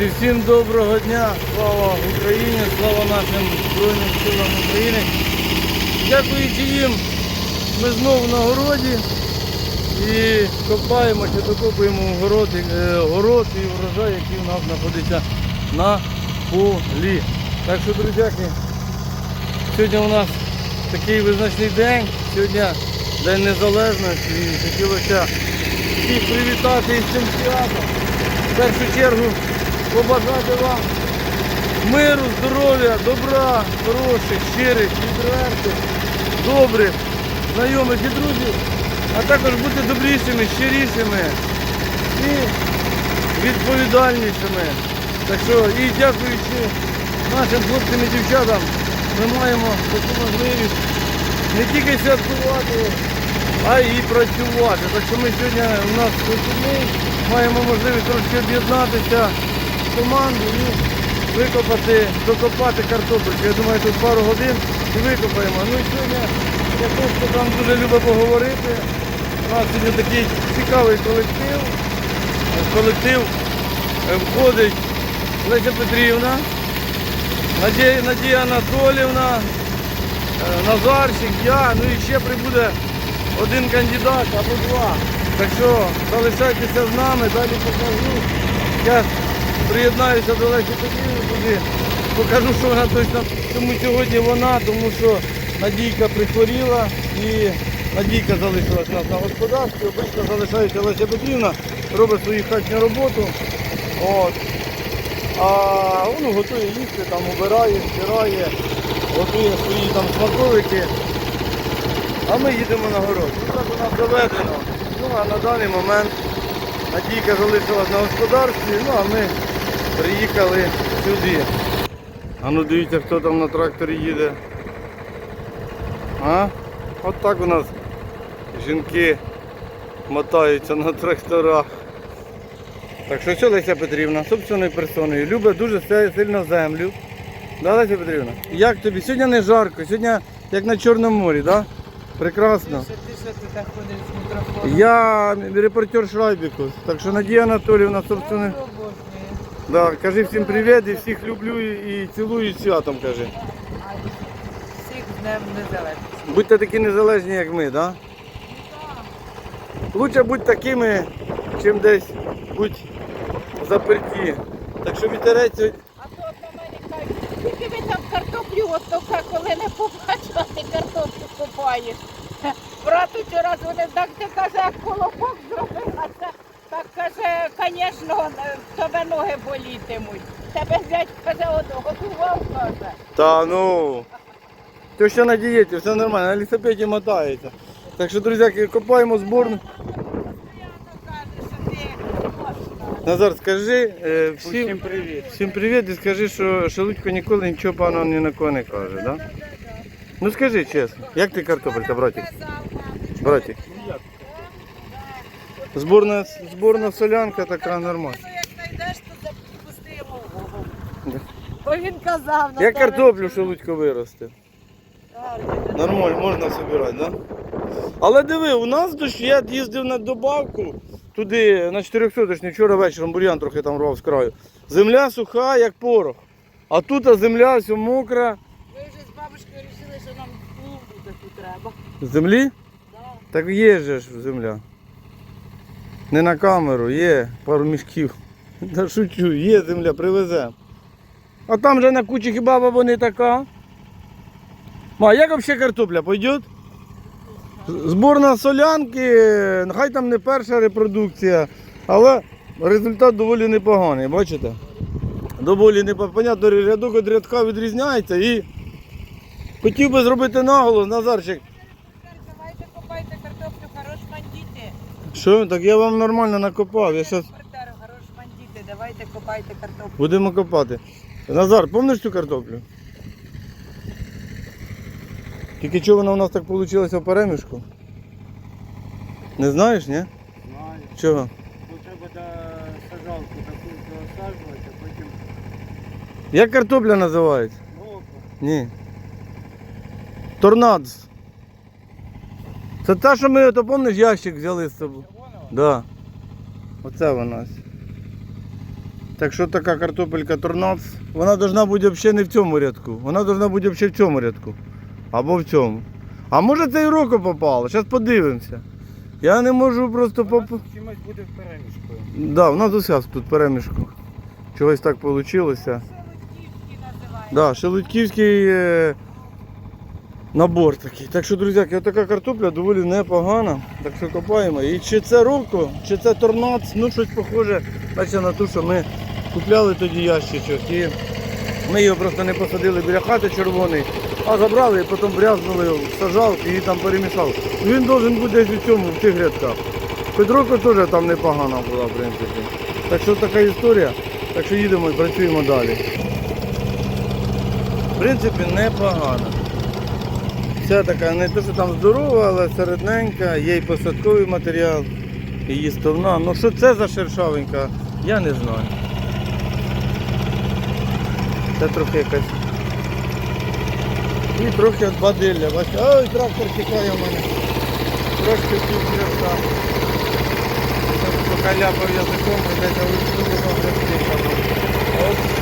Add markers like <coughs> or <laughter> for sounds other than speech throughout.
Друзі, всім доброго дня! Слава Україні! Слава нашим Збройним силам України! Дякуючи їм, ми знову на городі і копаємо чи докопуємо город, е, город і врожай, який у нас знаходиться на полі. Так що, друзяки, сьогодні у нас такий визначний день, сьогодні День Незалежності і хотілося всіх привітати із цим святом. В першу чергу побажати вам миру, здоров'я, добра, хороших, щирих, відвертих, добрих, знайомих і друзів, а також бути добрішими, щирішими і відповідальнішими. Так що і дякуючи нашим хлопцям і дівчатам, ми маємо таку можливість не тільки святкувати, а і працювати. Так що ми сьогодні у нас вихідний, маємо можливість трошки об'єднатися команду і викопати, докопати картопельку. Я думаю, тут пару годин і викопаємо. Ну і сьогодні я просто там дуже любить поговорити. У нас сьогодні такий цікавий колектив. В колектив е, входить Леся Петрівна, Надія, Надія Анатолівна, е, Назарчик, я, ну і ще прибуде один кандидат або два. Так що залишайтеся з нами, далі покажу. Я приєднаюся до Лесі Петрівни покажу, що вона точно. Тому сьогодні вона, тому що Надійка прихворіла і Надійка залишилась нас на господарстві. Обично залишається Леся Петрівна, робить свою хатню роботу. От. А воно готує їсти, там убирає, стирає, готує свої там смаковики. А ми їдемо на город. Ну, так у нас доведено. Ну а на даний момент Надійка залишилась на господарстві, ну а ми приїхали сюди. А ну дивіться, хто там на тракторі їде. А? От так у нас жінки мотаються на тракторах. Так що що Леся Петрівна, собственною персоною, любить дуже сильно землю. Да, Леся Петрівна? Як тобі? Сьогодні не жарко, сьогодні як на Чорному морі, так? Да? Прекрасно. Ти що ти так ходиш з мікрофоном? Я репортер Шрайбікус, так що Надія Анатоліївна, собственно. Да, кажи всім привіт і всіх люблю і цілую святом, кажи. Всіх днем незалежності. Будьте такі незалежні, як ми, да? Лучше будь такими, чим десь будь заперті. Так що вітерець А то на мене кажуть, тільки ви там картоплю, от то коли не побачила, ти картоплю купаєш. Брат вчора дзвонив, так ти каже, як колобок зробив, а це так каже, звісно, в тебе ноги болітимуть. Тебе зять каже, от готував, каже. Та ну. То що на дієті, все нормально, на лісопеді мотається. Так що, друзяки, копаємо зборну. Ти. Назар, скажи е, всім, Всім привіт. всім привіт і скажи, що Шелудько ніколи нічого поганого ні на кого не каже, да? Ну скажи чесно, як ти картопелька, братик? Братик. Зборна, зборна солянка така нормальна. Як знайдеш, то запусти йому в голову. Да. Бо він казав, Як картоплю Шелудько виросте. Нормально, можна збирати, да? Але диви, у нас дощ, я їздив на добавку туди на 400 вчора вечором бур'ян трохи там рвав з краю. Земля суха, як порох. А тут земля все мокра. Ми вже з бабушкою вирішили, що нам клумбу таку треба. Землі? Да. Так є же ж земля. Не на камеру, є пару мішків. <laughs> Та шучу, є земля, привеземо. А там же на кучі хіба баба не така. Ма, як взагалі картопля пойдет? Зборна солянки, хай там не перша репродукція, але результат доволі непоганий, бачите? Доволі непоганий. Понятно, рядок від рядка відрізняється і хотів би зробити наголос, Назарчик. Давайте копайте картоплю, хорош мандіти. Що, так я вам нормально накопав. Я щас хорош давайте копайте картоплю. будемо копати. Назар, пам'ятаєш цю картоплю? Тільки чого вона у нас так вийшло в перемішку? Не знаєш, ні? Знаю. Чого? Бо треба до сажалку таку засаджувати, а потім Як картопля називається? Ні. Торнадос. Це та, що ми, то пам'ятаєш, ящик взяли з собою? Да. Оце вона. Так що така картопелька торнац, вона должна бути взагалі не в цьому рядку. Вона должна бути взагалі в цьому рядку. Або в цьому. А може це і року попало. Зараз подивимося. Я не можу просто поп... Чимось буде в перемішкою. Да, у нас уся тут перемішку. Чогось так вийшло. Шелудьківський називається. Да, шелудьківський е, набор такий. Так що, друзяки, така картопля доволі непогана. Так що копаємо. І чи це роко, чи це торнац, ну щось похоже наче на ту, що ми купляли тоді ящичок. І ми його просто не посадили біля хати червоний, а забрали і потім брязнули в сажалки і там перемішав. Він должен бути десь у цьому, в тих рядках. Петроко теж там непогана була, в принципі. Так що така історія. Так що їдемо і працюємо далі. В принципі, непогано. Ця така не те, що там здорова, але середненька, є і посадковий матеріал, і їстовна. Ну що це за шершавенька, я не знаю. Це трохи якась. І трохи от бадилля. Ой, трактор тікає в мене. Трошки тут легка. Покаляпав язиком, придеться вийшли, добре стихало. Оп.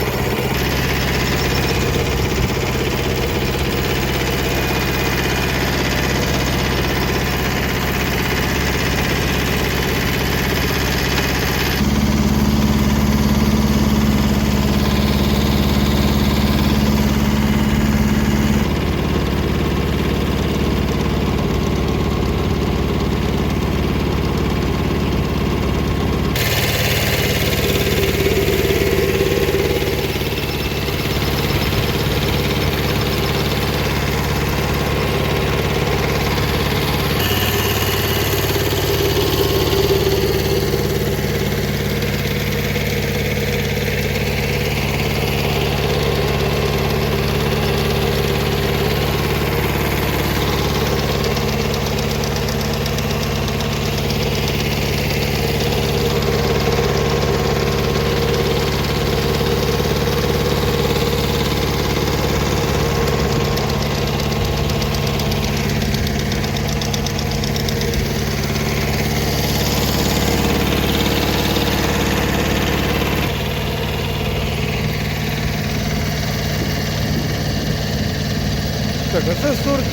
Так, а це сорт,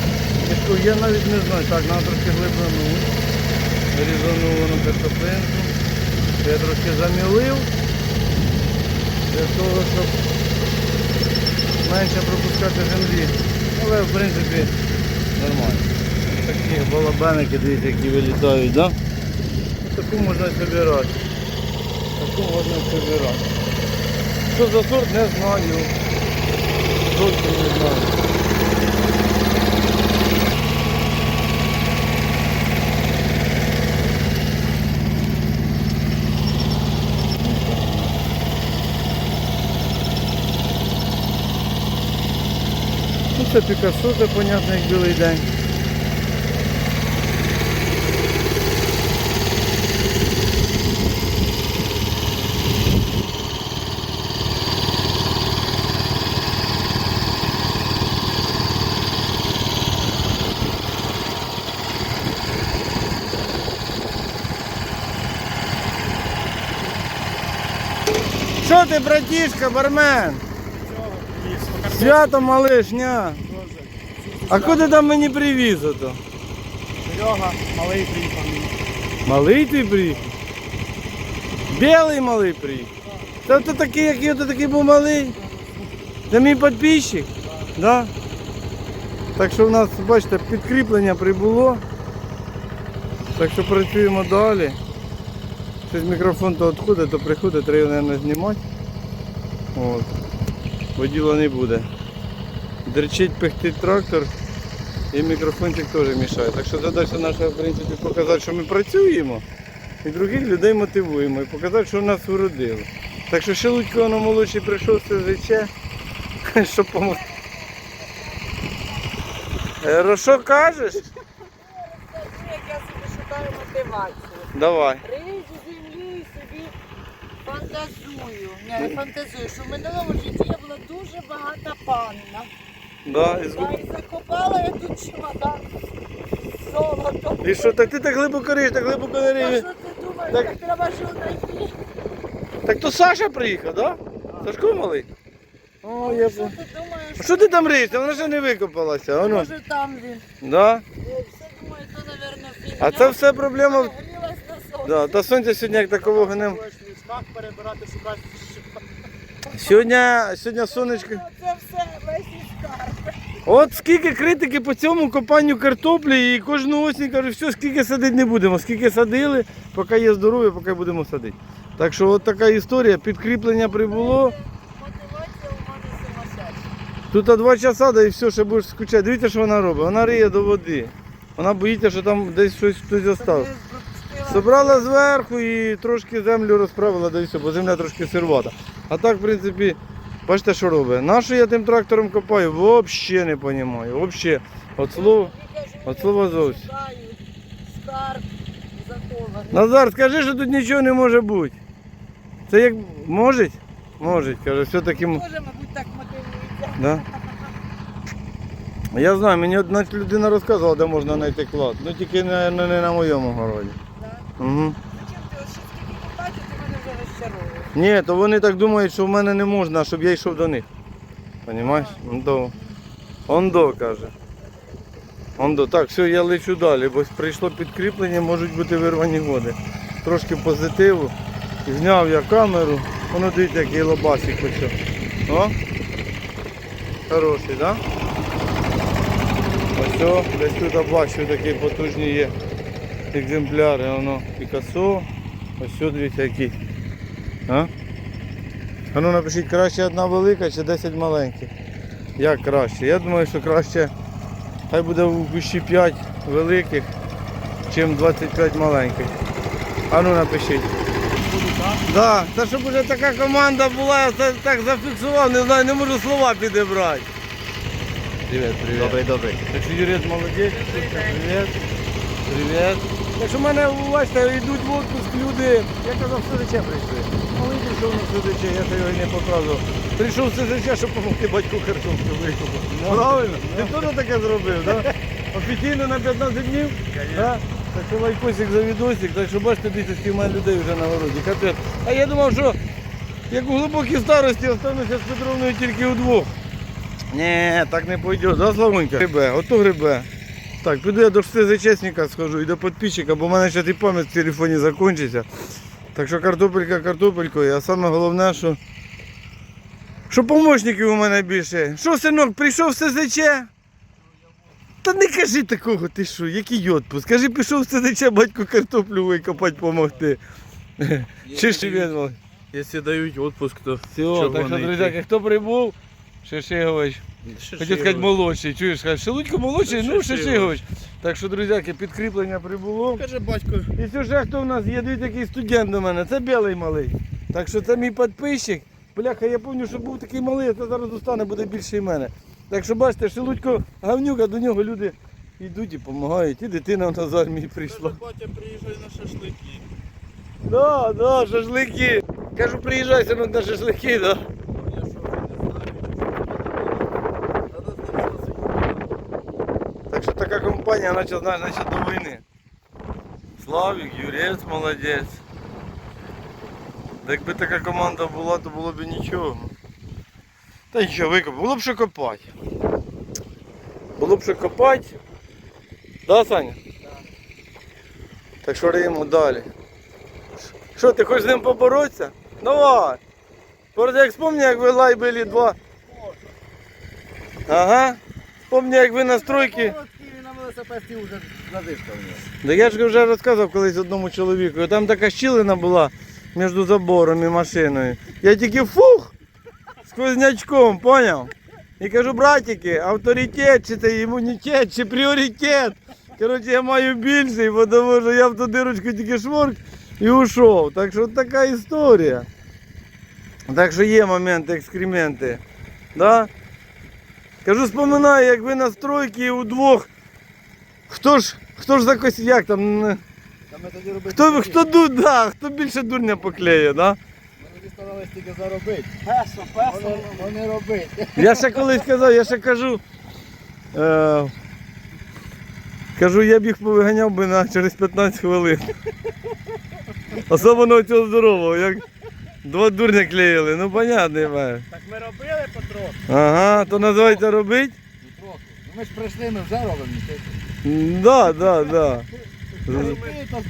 яку я навіть не знаю. Так, треба трошки глибину. Різану воно картоплинку. Я трошки замілив. Для того, щоб менше пропускати землі. Але в принципі нормально. Такі балабеники, дивіться, які вилітають, да? Таку можна збирати. Таку можна збирати. Що за сорт, не знаю. Зовсім не знаю. Це Пікассо, це понятно, як білий день. Що ти, братішка, бармен? Свято малишня. А куди там мені привіз ото? Серега, малий приїхав. Малий ти приїхав? Білий малий приїхав. Та ти такий, який ти такий був малий. Це мій підписчик? Да? Так що в нас, бачите, підкріплення прибуло. Так що працюємо далі. Щось мікрофон то відходить, то приходить, треба, мабуть, знімати. От. Бо діла не буде. Дерчить, пихтить трактор і мікрофончик теж мішає. Так що задача наша, в принципі, показати, що ми працюємо і других людей мотивуємо і показати, що нас уродило. Так що ще Лудько воно молодший прийшов з СЗЧ, <laughs> щоб допомогти. Е, Що кажеш? Як я собі шукаю мотивацію. Давай. Рiju землю і собі фантазую. Не фантазую, що в минулому житті я була дуже багата панна. Да, і, Та закопала я тут чемодан з золотом. і що, так ти так глибоко риш, так глибоко не А риш. що ти думаєш, Так- так треба ж знайти? Так то Саша приїхав, так? Да? Сашко малий? О, я... Що б- ти думаєш? Що ти там риєшся? Вона ще не викопалася. Воно. Може там він. Да? Все думаю, то, напевно, фігня. А це все проблема. в- Грілась на сонці. Да, та сонця сьогодні як. Будеш перебирати, шукати. Сьогодні, сьогодні сонечко. Це все. От скільки критики по цьому копанню картоплі і кожну осінь кажуть, все, скільки садити не будемо. Скільки садили, поки є здоров'я, поки будемо садити. Так що от така історія, підкріплення прибуло. Тут два часа, да і все, ще будеш скучати. Дивіться, що вона робить. Вона риє до води. Вона боїться, що там десь щось хтось залишив. Собрала зверху і трошки землю розправила, да і все, бо земля трошки сирвата. А так, в принципі, бачите, що робить. Нащо я тим трактором копаю? Взагалі не розумію. Взагалі. От слово. От слова зовсім. Назар, скажи, що тут нічого не може бути. Це як може? Може, каже, все-таки. Може, мабуть, так мотивується. Да? Я знаю, мені одна людина розказувала, де можна знайти клад. Ну тільки не, не на моєму городі. Да? Угу. Зачем ти ось скільки побачиш, ти мене вже розчаровуєш. Ні, то вони так думають, що в мене не можна, щоб я йшов до них. Понімаєш? Ондо. Ондо каже. Ондо. Так, все, я лечу далі, бо прийшло підкріплення, можуть бути вирвані годи. Трошки позитиву. Зняв я камеру. Воно дивіться, який лобасик почав. О! Хороший, так? Да? Ось о, десь тут бачу такі потужні є екземпляри. Воно Пікасо. Ось дивіться який. А? А ну напишіть, краще одна велика чи 10 маленьких. Як краще? Я думаю, що краще хай буде в кущі 5 великих, чим 25 маленьких. А ну напишіть. Да, це щоб вже така команда була, я це так зафіксував, не знаю, не можу слова підібрати. Привіт, привіт. Добрий, добрий. Так що Юрець молодець. Привіт. Привіт. Так що в мене, бачите, йдуть в отпуск люди, я казав, СЗЧ прийшли. Малий прийшов на СЗЧ, я то його не показував. Прийшов СЗЧ, щоб допомогти батьку картошку викупити. Правильно? Ти теж таке зробив, так? Офіційно на 15 днів? Да? Так що лайкосик за відосик, так що бачите, скільки в мене людей вже на городі. Капець. А я думав, що як у глибокій старості остануся з Петровною тільки удвох. Ні, так не пойде, да, Славонька? Грибе, ото грибе. Так, піду я до СЗЧсника схожу і до підписчика, бо в мене ще і пам'ять в телефоні закінчиться. Так що картопелька картопелькою, а саме головне, що. Що помощників у мене більше. Що, синок, прийшов в СЗЧ? Та не кажи такого, ти що, який отпуск? Скажи, пішов в СЗЧ батьку картоплю викопати допомогти. Чи він? Якщо дають відпуск, то Все, так що, друзяки, хто прибув? Шишигович. Хотів сказати молодший, чуєш, сказати, Шелудько молодший, ну Шишигович. Шишигович. Так що, друзяки, підкріплення прибуло. Каже батько. І ще хто в нас є, дивіться, який студент до мене, це білий малий. Так що це мій підписчик. Бляха, я пам'ятаю, що був такий малий, а це зараз достане, буде більше і мене. Так що бачите, Шелудько гавнюка, до нього люди йдуть і допомагають. І дитина в нас з армії прийшла. Каже, батя приїжджає на шашлики. Да, да, шашлики. Кажу, приїжджай, синок, на шашлики, да. Я що вже не знаю. Так що така компанія, наче, знаєш, наче до війни. Славік, Юрець молодець. Та Якби така команда була, то було б нічого. Та нічого, викоп. Було б що копати. Було б що копати. Да, Саня? Так що риємо далі. Що, ти хочеш з ним поборотися? Давай. Просто як спомні, як ви лайбили два. Ага. Спомні, як ви на стройки. На вже задишка в нього. Да я ж вже розказував колись одному чоловіку, там така щілина була між забором і машиною. Я тільки фух сквознячком, поняв? І кажу, братики, авторитет, чи це імунітет, чи пріоритет. Коротше, я маю більший, бо тому що я в ту дирочку тільки шворк і ушов. Так що така історія. Так що є моменти, екскременти. Да? Кажу, споминаю, як ви на стройці удвох. Хто ж, хто ж за кось, як там? Хто, хто, ду, да, хто більше дурня поклеє, да? Ми тоді старались тільки заробити. Песо, песо. Вони, робити. Я ще колись казав, я ще кажу. Е, кажу, я б їх повиганяв би на через 15 хвилин. Особливо цього здорового. Як, Два дурня клеїли, ну понятно, я маю. Так ми робили потроху. Ага, то називається робить? Ну трохи. Ну ми ж прийшли, ми вже робимо. Да, да, да.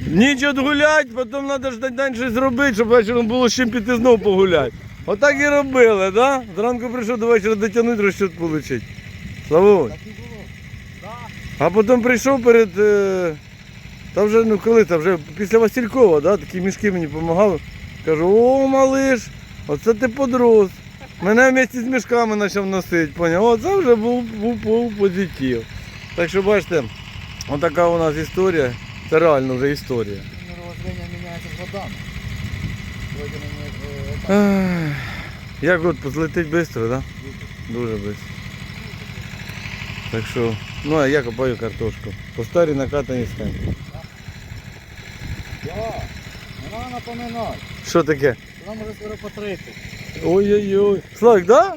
Ніч отгулять, потім треба ж день щось зробити, щоб вечором було з чим піти знову погуляти. Отак і робили, да? Зранку прийшов до вечора дотягнути, розчет отримати. Славу. Так. А потім прийшов перед. Е... Та вже, ну коли там, вже після Василькова, да, такі мішки мені допомагали. Кажу, о, малиш, оце ти подрос. Мене вместе з мішками почав носити, поняв? О, це вже був, був, був позитив. Так що бачите, отака у нас історія. Це реально вже історія. Мировоззрення міняється з годами. Сьогодні мені е, Як от злетить швидко, так? Да? Дуже швидко. Так що, ну а я копаю картошку. По старій накатані схемі. Я, не треба напоминати. Що таке? Нам вже скоро по 30. Ой-ой-ой. Славик, да?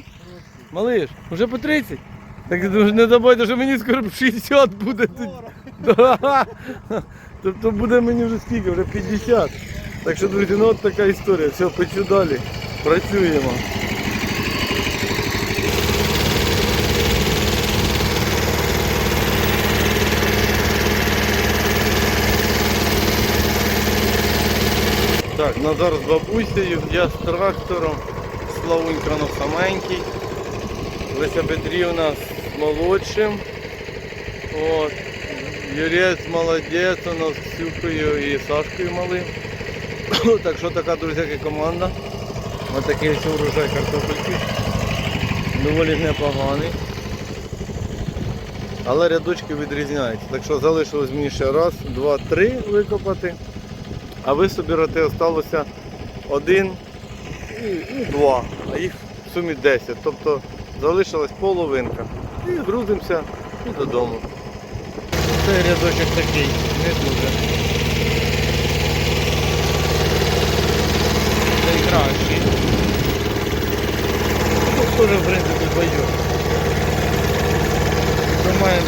Малиш, вже по 30? Так не забудьте, що мені скоро 60 буде. Да. <laughs> Тобто буде мені вже скільки, вже 50. Так що, друзі, ну от така історія. Все, печу далі. Працюємо. Так, Назар з бабусею, я з трактором, Славунька на саменький, Леся Петрівна з молодшим. От. Юрець молодець, у нас з Сюхою і Сашкою малим. <coughs> так що така, друзі, команда. Ось такий урожай картопельки. Доволі непоганий. Але рядочки відрізняються. Так що залишилось мені ще раз, два, три викопати. А ви собі роти осталося один і, і два, а їх в сумі 10. Тобто залишилась половинка. І грузимося і додому. Цей рядочок такий, не дуже. Найкращий. Тут теж, в принципі, бою. Що маємо,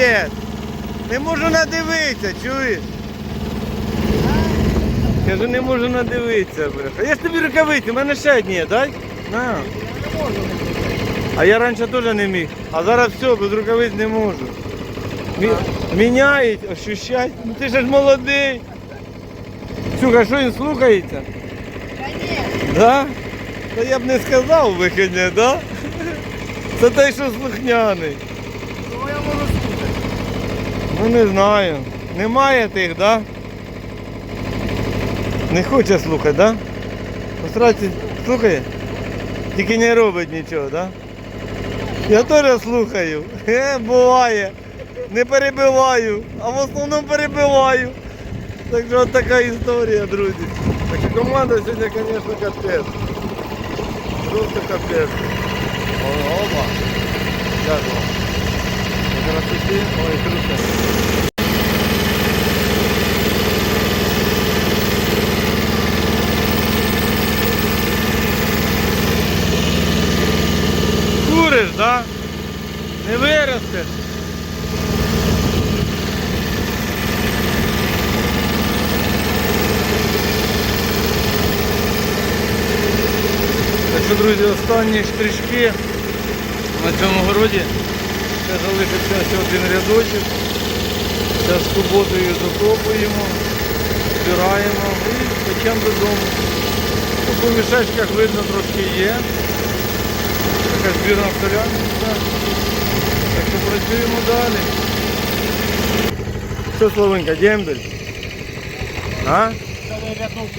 капець. Не можу надивитися, чуєш? Кажу, не можу надивитися, бляха. Я ж тобі рукавиці, в мене ще одні, дай? На. А я раніше теж не міг. А зараз все, без рукавиць не можу. Мі... Міняють, ощущають. Ну ти ж молодий. Слухай, що він слухається? Да? Та я б не сказав вихідне, да? Це той, що слухняний. Кого я можу слухати? Ну не знаю. Немає тих, да? Не хоче слухати, да? Посраці слухає? Тільки не робить нічого, да? Я теж слухаю. Е, буває. Не перебиваю, а в основному перебиваю. Так що от така історія, друзі. Так що команда сьогодні, звісно, капець. Просто капець. О, Опа. Дякую. Красоті. Ой, круто. Куриш, да? Не виростеш. Так що, друзі, останні штришки на цьому городі. Ще залишився ще один рядочок. Зараз суботою закопуємо, збираємо і печемо додому. Ну, По мішечках видно трошки є. Така збірна солянка. Так що працюємо далі. Що, Славенька, дембель? А?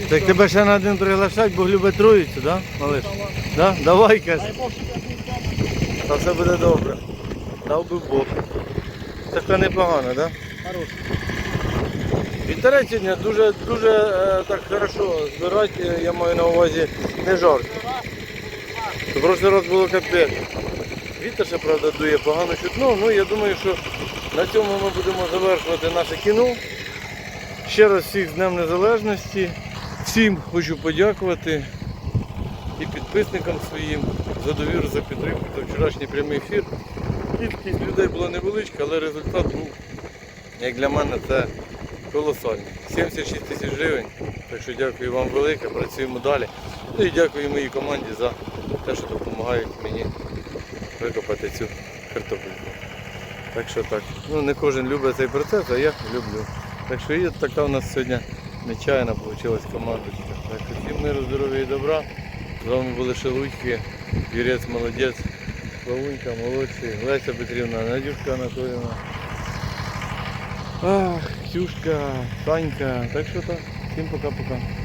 Так тебе ще на один приглашать, бо любить троїцю, да, малиш? Да? Давай, вдома. Та все буде добре. Дав би Бог. Така непогана, да? Хороший. Вітерець сьогодні дуже, дуже е, так хорошо збирати, е, я маю на увазі не жарко. То прошлий раз було капець. Вітер ще, правда, дує погано чутно. Ну, я думаю, що на цьому ми будемо завершувати наше кіно. Ще раз всіх з Днем Незалежності. Всім хочу подякувати і підписникам своїм за довіру, за підтримку за вчорашній прямий ефір. Кількість людей була невеличка, але результат був, як для мене, це колосальний. 76 тисяч гривень. Так що дякую вам велике, працюємо далі. Ну і дякую моїй команді за те, що допомагають мені викопати цю картопельку. Так що так. Ну не кожен любить цей процес, а я люблю. Так що і така у нас сьогодні нечайна вийшла командочка. Так що всім миру, здоров'я і добра. З вами були Шелудьки, Юрець молодець, Славунька, молодці, Леся Петрівна, Надюшка Анатоліна. Ах, Ксюшка, Танька. Так що так. Всім пока-пока.